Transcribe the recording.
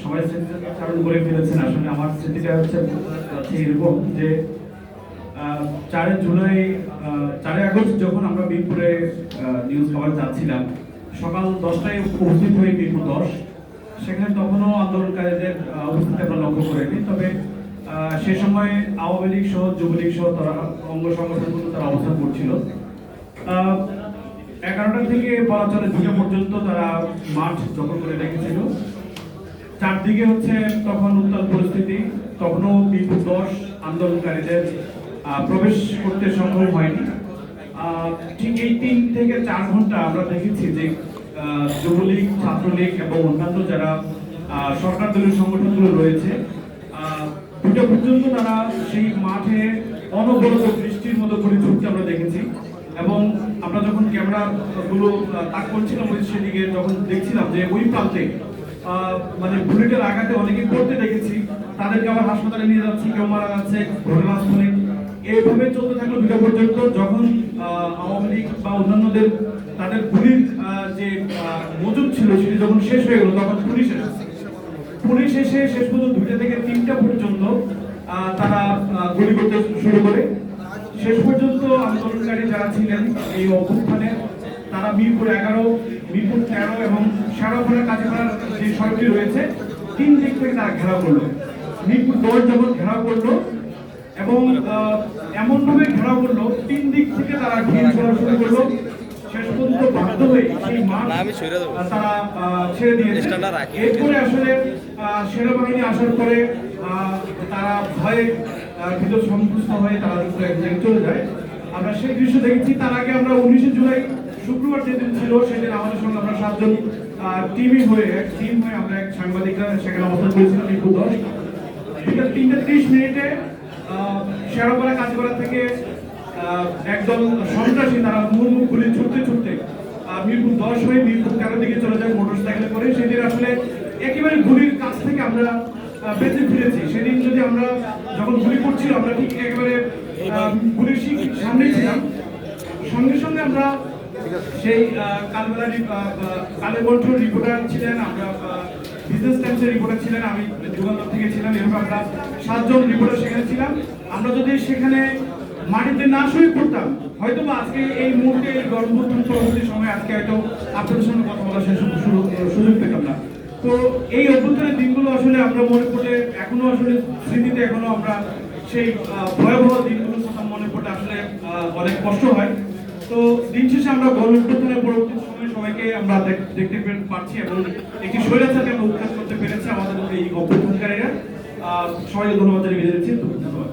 সবাই স্মৃতিটা চারণ করে ফেলেছেন। আসলে আমার স্মৃতিটা হচ্ছে এরকম যে চারে জুলাই চারে আগস্ট যখন আমরা মিরপুরে নিউজ কভার যাচ্ছিলাম, সকাল দশটায় উপস্থিত হয়ে মিরপুর দশ। সেখানে তখনও আন্দোলনকারীদের উপস্থিতি আমরা লক্ষ্য করিনি। তবে সে সময় আওয়ামী লীগ সহ, যুবলীগ সহ তারা অঙ্গ সংগঠনগুলো তারা অবস্থান করছিল। এগারোটা থেকে বলা চলে দুটো পর্যন্ত তারা মাঠ দখল করে রেখেছিল চারদিকে হচ্ছে তখন উত্তাল পরিস্থিতি, তখনও বিপুল দশ আন্দোলনকারীদের প্রবেশ করতে সম্ভব হয়নি। ঠিক এই তিন থেকে চার ঘণ্টা আমরা দেখেছি যে যুবলীগ, ছাত্রলীগ এবং অন্যান্য যারা সরকার দলীয় সংগঠনগুলো রয়েছে দুটো পর্যন্ত তারা সেই মাঠে অনবরত বৃষ্টির মতো করে ছুটতে আমরা দেখেছি এবং আমরা যখন ক্যামেরা গুলো তাক করছিলাম ওই সেদিকে যখন দেখছিলাম যে ওই প্রান্তে মানে বুলেটের আঘাতে অনেকে পড়তে দেখেছি। তাদেরকে আবার হাসপাতালে নিয়ে যাচ্ছি, কেউ মারা যাচ্ছে ঘটনাস্থলে এইভাবে চলতে থাকল দুটা পর্যন্ত। যখন আওয়ামী লীগ বা অন্যান্যদের তাদের গুলির যে মজুদ ছিল, সেটি যখন শেষ হয়ে গেল, তখন পুলিশ এসেছে। পুলিশ এসে শেষ পর্যন্ত দুইটা থেকে তিনটা পর্যন্ত তারা গুলি করতে শুরু করে। শেষ পর্যন্ত আন্দোলনকারী যারা ছিলেন এই অভ্যুত্থানে, তারা মিরপুর এগারো, মিরপুর এবং শেরাপুরের কাছাকাছি যে সড়কটি রয়েছে তিন দিক থেকে তারা ঘেরাও করল। মিরপুর দশ যখন ঘেরাও করল এবং এমনভাবে ঘেরাও করল তিন দিক থেকে তারা ঢিল ছোড়া শুরু করল। শেষ পর্যন্ত বাধ্য হয়ে সেই মাঠ তারা ছেড়ে দিয়েছে। এরপরে আসলে সেনাবাহিনী আসার পরে তারা ভয়ে আহ, ভিতর সন্তুষ্ট হয়ে তারা উপরে এক জায়গায় চলে যায়। আমরা সেই দৃশ্য দেখেছি। তার আগে আমরা উনিশে জুলাই শুক্রবার যেদিন ছিল সেদিন আমাদের সঙ্গে আমরা সাতজন টিভি হয়ে এক টিম হয়ে আমরা এক সাংবাদিকরা সেখানে অবস্থান করেছিলাম এই দশ বিকেল তিনটে ত্রিশ মিনিটে শেরোপাড়া কাজপাড়া থেকে একদল সন্ত্রাসী তারা মুখ গুলি ছুটতে ছুটতে মিরপুর দশ হয়ে মিরপুর তেরো দিকে চলে যায় মোটর সাইকেলে করে। সেদিন আসলে একেবারে গুলির কাছ থেকে আমরা বেঁচে ফিরেছি। সেদিন যদি আমরা যখন গুলি করছিল, আমরা ঠিক একেবারে গুলির সামনে ছিলাম। সঙ্গে সঙ্গে আমরা সেই কালবেলা রি- আহ, আহ, কণ্ঠ রিপোর্টার ছিলেন আমরা বিজনেস টাইমসের রিপোর্টার ছিলেন আমি যুগান্তর থেকে ছিলাম এরকম আমরা সাতজন রিপোর্টার সেখানে ছিলাম। আমরা যদি সেখানে মাটিতে না শুয়ে পড়তাম হয়তো আজকে এই মুহূর্তে এই গর্ভবতী পরবর্তী সময় আজকে হয়তো আপনাদের সঙ্গে কথা বলার সুযোগ সুযোগ পেতাম না। তো এই অভ্যন্তরের দিনগুলো আসলে আমরা মনে করলে এখনও আসলে স্মৃতিতে এখনও আমরা সেই ভয়াবহ দিনগুলোর কথা মনে পড়লে আসলে অনেক কষ্ট হয়। তো দিন শেষে আমরা গণ পরবর্তী সময়ে সবাইকে আমরা দেখ- দেখতে পারছি এবং একটি স্বৈরাচারকে উৎখাত করতে পেরেছি আমাদের এই অভ্যুত্থানকারীরা সবাইকে ধন্যবাদ জানিয়ে দিচ্ছি ধন্যবাদ।